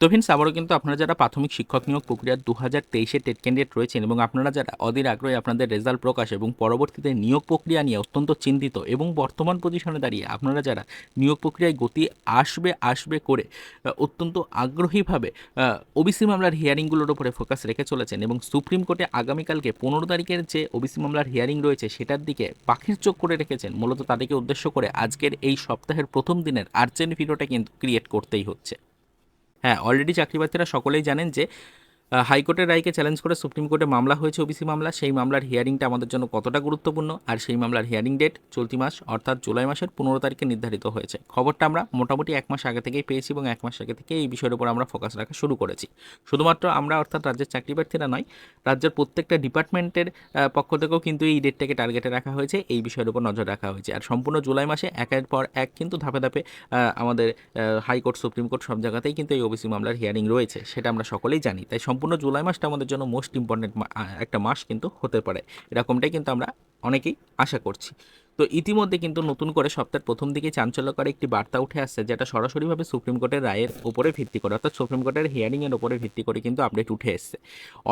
তো ফ্রেন্ডস আবারও কিন্তু আপনারা যারা প্রাথমিক শিক্ষক নিয়োগ প্রক্রিয়া দু হাজার তেইশে টেট ক্যান্ডিডেট রয়েছেন এবং আপনারা যারা অধীর আগ্রহে আপনাদের রেজাল্ট প্রকাশ এবং পরবর্তীতে নিয়োগ প্রক্রিয়া নিয়ে অত্যন্ত চিন্তিত এবং বর্তমান পজিশনে দাঁড়িয়ে আপনারা যারা নিয়োগ প্রক্রিয়ায় গতি আসবে আসবে করে অত্যন্ত আগ্রহীভাবে ওবিসি মামলার হিয়ারিংগুলোর উপরে ফোকাস রেখে চলেছেন এবং সুপ্রিম কোর্টে আগামীকালকে পনেরো তারিখের যে ওবিসি মামলার হিয়ারিং রয়েছে সেটার দিকে পাখির চোখ করে রেখেছেন। মূলত তাদেরকে উদ্দেশ্য করে আজকের এই সপ্তাহের প্রথম দিনের আর্জেন্ট ভিডিওটা কিন্তু ক্রিয়েট করতেই হচ্ছে। হ্যাঁ অলরেডি চাকরিপ্রার্থীরা সকলেই জানেন যে হাইকোর্টের রায়কে চ্যালেঞ্জ করে সুপ্রিম কোর্টে মামলা হয়েছে ওবিসি মামলা। সেই মামলার হিয়ারিংটা আমাদের জন্য কতটা গুরুত্বপূর্ণ আর সেই মামলার হিয়ারিং ডেট চলতি মাস অর্থাৎ জুলাই মাসের পনেরো তারিখে নির্ধারিত হয়েছে। খবরটা আমরা মোটামুটি এক মাস আগে থেকেই পেয়েছি এবং এক মাস আগে থেকে এই বিষয়ের উপর আমরা ফোকাস রাখা শুরু করেছি। শুধুমাত্র আমরা অর্থাৎ রাজ্যের চাকরিপ্রার্থীরা নয়, রাজ্যের প্রত্যেকটা ডিপার্টমেন্টের পক্ষ থেকেও কিন্তু এই ডেটটাকে টার্গেটে রাখা হয়েছে। এই বিষয়ের উপর নজর রাখা হয়েছে। আর সম্পূর্ণ জুলাই মাসে একের পর এক কিন্তু ধাপে ধাপে আমাদের হাইকোর্ট, সুপ্রিম কোর্ট সব জায়গাতেই কিন্তু এই ওবিসি মামলার হিয়ারিং রয়েছে, সেটা আমরা সকলেই জানি। তাই সম্পূর্ণ জুলাই মাসটা আমাদের জন্য মোস্ট ইম্পর্টেন্ট একটা মাস কিন্তু হতে পারে। এরকমটাই কিন্তু আমরা অনেকেই আশা করছি। তো ইতিমধ্যে কিন্তু নতুন করে সপ্তাহের প্রথম দিকে চাঞ্চল্যকর একটি বার্তা উঠে আসছে, যেটা সরাসরিভাবে সুপ্রিম কোর্টের রায়ের উপরে ভিত্তি করে, অর্থাৎ সুপ্রিম কোর্টের হিয়ারিংয়ের উপরে ভিত্তি করে কিন্তু আপডেট উঠে এসছে।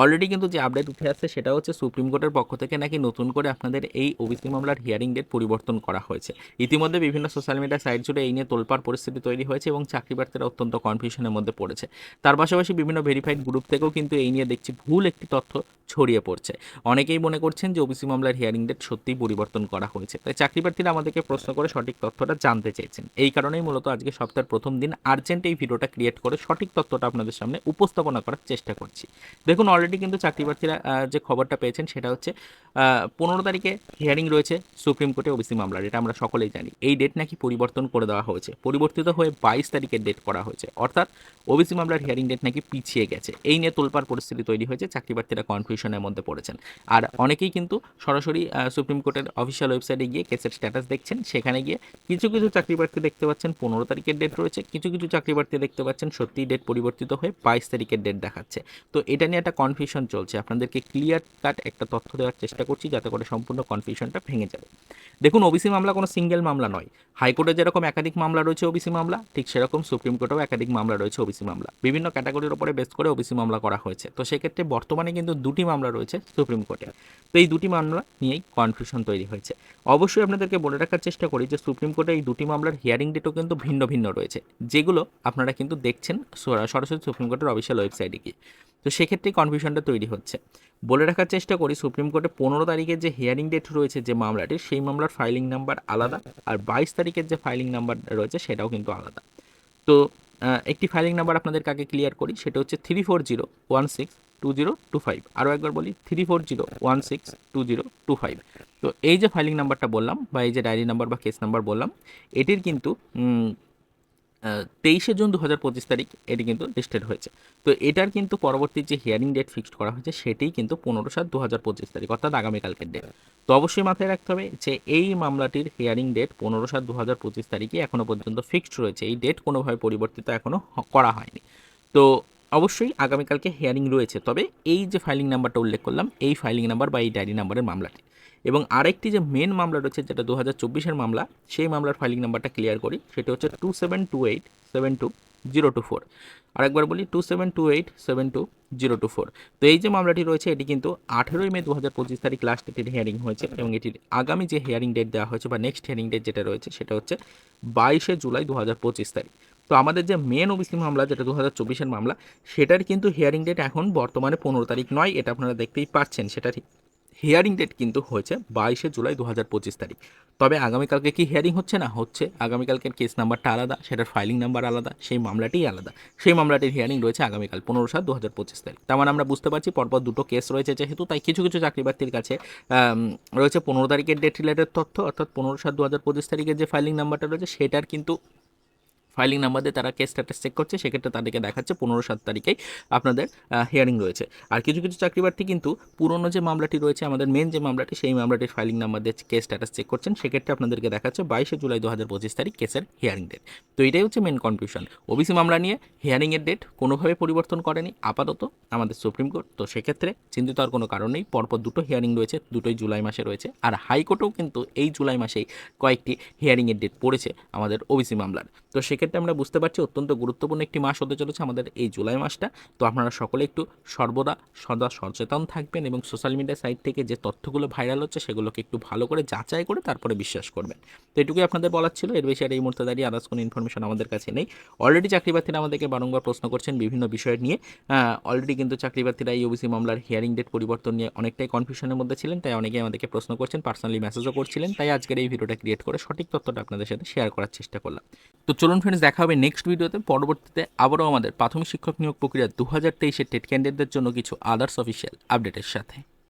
অলরেডি কিন্তু যে আপডেট উঠে আসছে, সেটা হচ্ছে সুপ্রিম কোর্টের পক্ষ থেকে নাকি নতুন করে আপনাদের এই ওবিসি মামলার হিয়ারিং ডেট পরিবর্তন করা হয়েছে। ইতিমধ্যে বিভিন্ন সোশ্যাল মিডিয়া সাইট জুড়ে এই নিয়ে তোলপাড় পরিস্থিতি তৈরি হয়েছে এবং চাকরি প্রার্থীরা অত্যন্ত কনফিউশনের মধ্যে পড়েছে। তার পাশাপাশি বিভিন্ন ভেরিফাইড গ্রুপ থেকেও কিন্তু এই নিয়ে দেখছি ভুল একটি তথ্য ছড়িয়ে পড়ছে। অনেকেই মনে করছেন যে ওবিসি মামলার হিয়ারিং ডেট সত্যিই পরিবর্তন করা হয়েছে। তাই চাকরি প্রার্থীরা আমাদেরকে প্রশ্ন করে সঠিক তথ্যটা জানতে চেয়েছেন। এই কারণেই মূলত আজকে সপ্তাহের প্রথম দিন আর্জেন্ট এই ভিডিওটা ক্রিয়েট করে সঠিক তথ্যটা আপনাদের সামনে উপস্থাপনা করার চেষ্টা করছি। দেখুন অলরেডি কিন্তু চাকরি প্রার্থীরা যে খবরটা পেয়েছেন সেটা হচ্ছে পনেরো তারিখে হিয়ারিং রয়েছে সুপ্রিম কোর্টে ওবিসি মামলার, এটা আমরা সকলেই জানি। এই ডেট নাকি পরিবর্তন করে দেওয়া হয়েছে। পরিবর্তিত হয়ে বাইশ তারিখের ডেট করা হয়েছে। অর্থাৎ ওবিসি মামলার হিয়ারিং ডেট নাকি পিছিয়ে গেছে। এই নিয়ে তোলপার পরিস্থিতি তৈরি হয়েছে চাকরি প্রার্থীরা কনফিউশনের মধ্যে পড়েছেন। আর অনেকেই কিন্তু সরাসরি সুপ্রিম কোর্টের অফিসিয়াল ওয়েবসাইটে গিয়ে কেসের স্ট্যাটাস দেখছেন। সেখানে গিয়ে কিছু কিছু চাকরি প্রার্থী দেখতে পাচ্ছেন, পনেরো তারিখের ডেট রয়েছে। কিছু কিছু চাকরি প্রার্থী দেখতে পাচ্ছেন, সত্যিই ডেট পরিবর্তিত হয়ে বাইশ তারিখের ডেট দেখাচ্ছে। তো এটা নিয়ে একটা কনফিউশন চলছে। আপনাদেরকে ক্লিয়ার কাট একটা তথ্য দেওয়ার চেষ্টা করছি, যাতে করে সম্পূর্ণ কনফিউশনটা ভেঙে যাবে। দেখুন ওবিসি মামলা কোনো সিঙ্গেল মামলা নয়। হাইকোর্টে যেরকম একাধিক মামলা রয়েছে ওবিসি মামলা, ঠিক সেরকম সুপ্রিম কোর্টেও একাধিক মামলা রয়েছে ওবিসি মামলা। বিভিন্ন ক্যাটাগরির উপরে বেস করে ওবিসি মামলা করা হয়েছে। তো সেক্ষেত্রে বর্তমানে কিন্তু দুটি মামলা রয়েছে সুপ্রিম কোর্টে তো এই দুটি মামলা নিয়েই কনফিউশন তৈরি হয়েছে। অবশ্যই আপনাদেরকে বলে রাখার চেষ্টা করি যে সুপ্রিম কোর্টে এই দুটি মামলার হিয়ারিং ডেটও কিন্তু ভিন্ন ভিন্ন রয়েছে। যেগুলো আপনারা কিন্তু দেখছেন সরা- সরাসরি সুপ্রিম কোর্টের অফিসিয়াল ওয়েবসাইটে গিয়ে। তো সেক্ষেত্রেই কনফিউশনটা তৈরি হচ্ছে। বলে রাখার চেষ্টা করি, সুপ্রিম কোর্টে পনেরো তারিখের যে হিয়ারিং ডেট রয়েছে যে মামলাটির সেই মামলার ফাইলিং নাম্বার আলাদা আর বাইশ তারিখের যে ফাইলিং নাম্বার রয়েছে সেটাও কিন্তু আলাদা। তো একটি ফাইলিং নাম্বার আপনাদের কাকে ক্লিয়ার করি? সেটা হচ্ছে three four zero one six two zero two five আরও একবার বলি three four zero one six two zero two five তো এই যে ফাইলিং নাম্বারটা বললাম বা এই যে ডায়েরি নাম্বার বা কেস নাম্বার বললাম, এটির কিন্তু তেইশে জুন দু হাজার পঁচিশ তারিখ এটি কিন্তু লিস্টেড হয়েছে। তো এটার কিন্তু পরবর্তী যে হিয়ারিং ডেট ফিক্সড করা হয়েছে, সেটাই কিন্তু পনেরো সাত দু হাজার পঁচিশ তারিখ, অর্থাৎ আগামীকালকের ডেট তো অবশ্যই মাথায় রাখতে হবে যে এই মামলাটির হিয়ারিং ডেট পনেরো সাত দু হাজার পঁচিশ তারিখে এখনও পর্যন্ত ফিক্সড রয়েছে। এই ডেট কোনোভাবে পরিবর্তিত এখনও করা হয়নি। তো অবশ্যই আগামীকালকে হিয়ারিং রয়েছে। তবে এই যে ফাইলিং নাম্বারটা উল্লেখ করলাম, এই ফাইলিং নাম্বার বা এই ডায়েরি নাম্বারের মামলাটি। এবং আরেকটি যে মেন মামলা রয়েছে, যেটা দু হাজার চব্বিশের মামলা, সেই মামলার ফাইলিং নাম্বারটা ক্লিয়ার করি, সেটা হচ্ছে two seven two eight seven two zero two four আরেকবার বলি two seven two eight seven two zero two four তো এই যে মামলাটি রয়েছে, এটি কিন্তু আঠেরোই মে দু হাজার পঁচিশ তারিখ লাস্ট এটির হিয়ারিং হয়েছে এবং এটির আগামী যে হিয়ারিং ডেট দেওয়া হয়েছে বা নেক্সট হিয়ারিং ডেট যেটা রয়েছে, সেটা হচ্ছে বাইশে জুলাই দু হাজার পঁচিশ তারিখ। তো আমাদের যে মেন ওবিসি মামলা, যেটা দু হাজার চব্বিশের মামলা, সেটার কিন্তু হিয়ারিং ডেট এখন বর্তমানে পনেরো তারিখ নয়, এটা আপনারা দেখতেই পাচ্ছেন। সেটা ঠিক হিয়ারিং ডেট কিন্তু হয়েছে বাইশে জুলাই দু হাজার পঁচিশ তারিখ। তবে আগামীকালকে কি হিয়ারিং হচ্ছে না হচ্ছে, আগামীকালকের কেস নাম্বারটা আলাদা, সেটার ফাইলিং নাম্বার আলাদা, সেই মামলাটিই আলাদা। সেই মামলাটির হিয়ারিং রয়েছে আগামীকাল পনেরো সাত দু হাজার পঁচিশ তারিখ। তার মানে আমরা বুঝতে পারছি পরপর দুটো কেস রয়েছে যেহেতু, তাই কিছু কিছু চাকরি প্রার্থীর কাছে রয়েছে পনেরো তারিখের ডেট রিলেটেড তথ্য, অর্থাৎ পনেরো সাত দু হাজার পঁচিশ তারিখের যে ফাইলিং নাম্বারটা রয়েছে, সেটার কিন্তু ফাইলিং নাম্বার দিয়ে তারা কেস স্ট্যাটাস চেক করছে, সেক্ষেত্রে তাদেরকে দেখাচ্ছে পনেরো সাত তারিখেই আপনাদের হিয়ারিং রয়েছে। আর কিছু কিছু চাকরি প্রার্থী কিন্তু পুরনো যে মামলাটি রয়েছে, আমাদের মেন যে মামলাটি, সেই মামলাটির ফাইলিং নাম্বার দিয়ে কেস স্ট্যাটাস চেক করছেন, সেক্ষেত্রে আপনাদেরকে দেখাচ্ছে বাইশে জুলাই দু হাজার পঁচিশ তারিখ কেসের হিয়ারিং ডেট তো এটাই হচ্ছে মেন কনফিউশন ওবিসি মামলা নিয়ে হিয়ারিংয়ের ডেট কোনোভাবে পরিবর্তন করেনি আপাতত আমাদের সুপ্রিম কোর্ট তো সেক্ষেত্রে চিন্তিত আর কোনো কারণ নেই। পরপর দুটো হিয়ারিং রয়েছে, দুটোই জুলাই মাসে রয়েছে। আর হাইকোর্টেও কিন্তু এই জুলাই মাসেই কয়েকটি হিয়ারিংয়ের ডেট পড়েছে আমাদের ওবিসি মামলার। তো সেক্ষেত্রে আমরা বুঝতে পারছি অত্যন্ত গুরুত্বপূর্ণ একটি মাস হতে চলেছে আমাদের এই জুলাই মাসটা। তো আপনারা সকলে একটু সর্বদা সদা সচেতন থাকবেন এবং সোশ্যাল মিডিয়া সাইট থেকে যে তথ্যগুলো ভাইরাল হচ্ছে সেগুলোকে একটু ভালো করে যাচাই করে তারপরে বিশ্বাস করবেন। তো এটুকুই আপনাদের বলার ছিল। এর বেশি আর এই মুহূর্তে দাঁড়িয়ে আদার্স কোনো ইনফরমেশন আমাদের কাছে নেই। অলরেডি চাকরি প্রার্থীরা আমাদেরকে বারংবার প্রশ্ন করছেন বিভিন্ন বিষয় নিয়ে। অলরেডি কিন্তু চাকরি প্রার্থীরা এই ওবিসি মামলার হিয়ারিং ডেট পরিবর্তন নিয়ে অনেকটাই কনফিউশনের মধ্যে ছিলেন, তাই অনেকেই আমাদেরকে প্রশ্ন করছেন পার্সোনালি মেসেজও করছিলেন, তাই আজকের এই ভিডিওটা ক্রিয়েট করে সঠিক তথ্যটা আপনাদের সাথে শেয়ার করার চেষ্টা করলাম। তো চলুন ফ্রেন্ডস দেখা হবে নেক্সট ভিডিওতে পরবর্তীতে আবারও আমাদের প্রাথমিক শিক্ষক নিয়োগ প্রক্রিয়া দু হাজার তেইশের টেট ক্যান্ডিডেটদের জন্য কিছু আদার্স অফিসিয়াল আপডেটের সাথে।